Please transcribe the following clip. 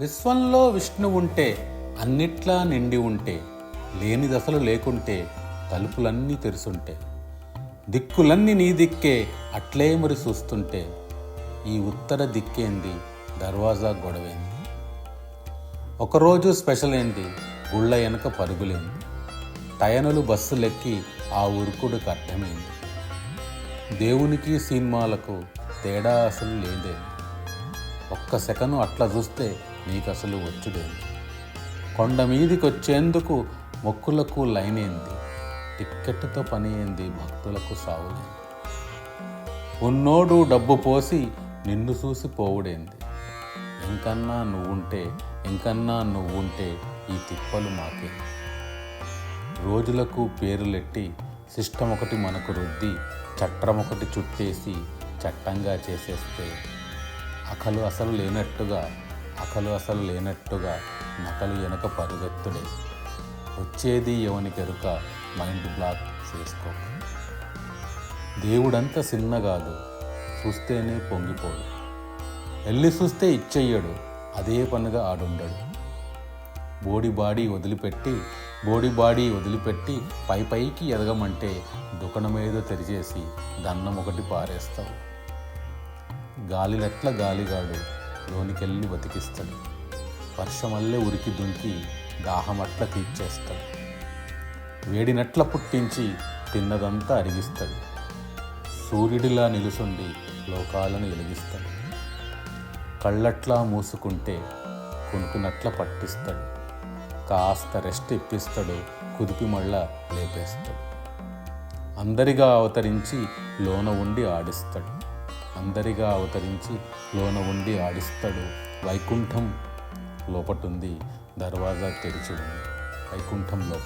విశ్వంలో విష్ణు ఉంటే అన్నిట్లా నిండి ఉంటే లేని దశలు లేకుంటే తలుపులన్నీ తెరుసుంటే. దిక్కులన్నీ నీ దిక్కే అట్లే మరి చూస్తుంటే. ఈ ఉత్తర దిక్కేంది? దర్వాజా గొడవేంది? ఒకరోజు స్పెషల్ ఏంది గుళ్ళ వెనక పరుగులేంది? టయనులు బస్సులెక్కి ఆ ఉరుకుడుకు అర్థమైంది దేవునికి సినిమాలకు తేడా అసలు లేదే ఒక్క సెకను అట్లా చూస్తే నీకు అసలు వచ్చుడేంది? కొండ మీదికి వచ్చేందుకు మొక్కులకు లైన్ ఏంది టిక్కెట్తో పని ఏంది భక్తులకు సావులేంది? ఉన్నోడు డబ్బు పోసి నిన్ను చూసి పోవుడేంది? ఇంకన్నా నువ్వుంటే ఇంకన్నా నువ్వుంటే ఈ తిప్పలు మాకే. రోజులకు పేరులెట్టి సిస్టమ్ ఒకటి మనకు రుద్ది చట్టం ఒకటి చుట్టేసి చట్టంగా చేసేస్తే అకలు అసలు లేనట్టుగా అకలు అసలు లేనట్టుగా నకలు వెనక పరుగెత్తుడే. వచ్చేది ఎవనికెరుక మైండ్ బ్లాక్ చేసుకో. దేవుడంత కాదు చూస్తేనే పొంగిపోడు. వెళ్ళి చూస్తే ఇచ్చెయ్యడు అదే పనుగా ఆడుండడు. బోడి బాడీ వదిలిపెట్టి బోడి బాడీ వదిలిపెట్టి పై పైకి ఎదగమంటే దుకాణమేదో తెరిచేసి దన్నం ఒకటి పారేస్తావు. గాలినట్ల గాలిగాడు లోనికెళ్ళి బతికిస్తాడు. వర్షమల్లే ఉరికి దుంకి దాహమట్ల తీర్చేస్తాడు. వేడినట్ల పుట్టించి తిన్నదంతా అరిగిస్తాడు. సూర్యుడిలా నిలుసుండి లోకాలను వెలిగిస్తాడు. కళ్ళట్లా మూసుకుంటే కొనుక్కునట్ల పట్టిస్తాడు. కాస్త రెస్ట్ ఇప్పిస్తాడు కుదిపి మళ్ళా లేపేస్తాడు. అందరిగా అవతరించి లోన ఉండి ఆడిస్తాడు. అందరిగా అవతరించి లోన ఉండి ఆడిస్తాడు. వైకుంఠం లోపటుంది దర్వాజా తెరిచి ఉంది వైకుంఠం లోపట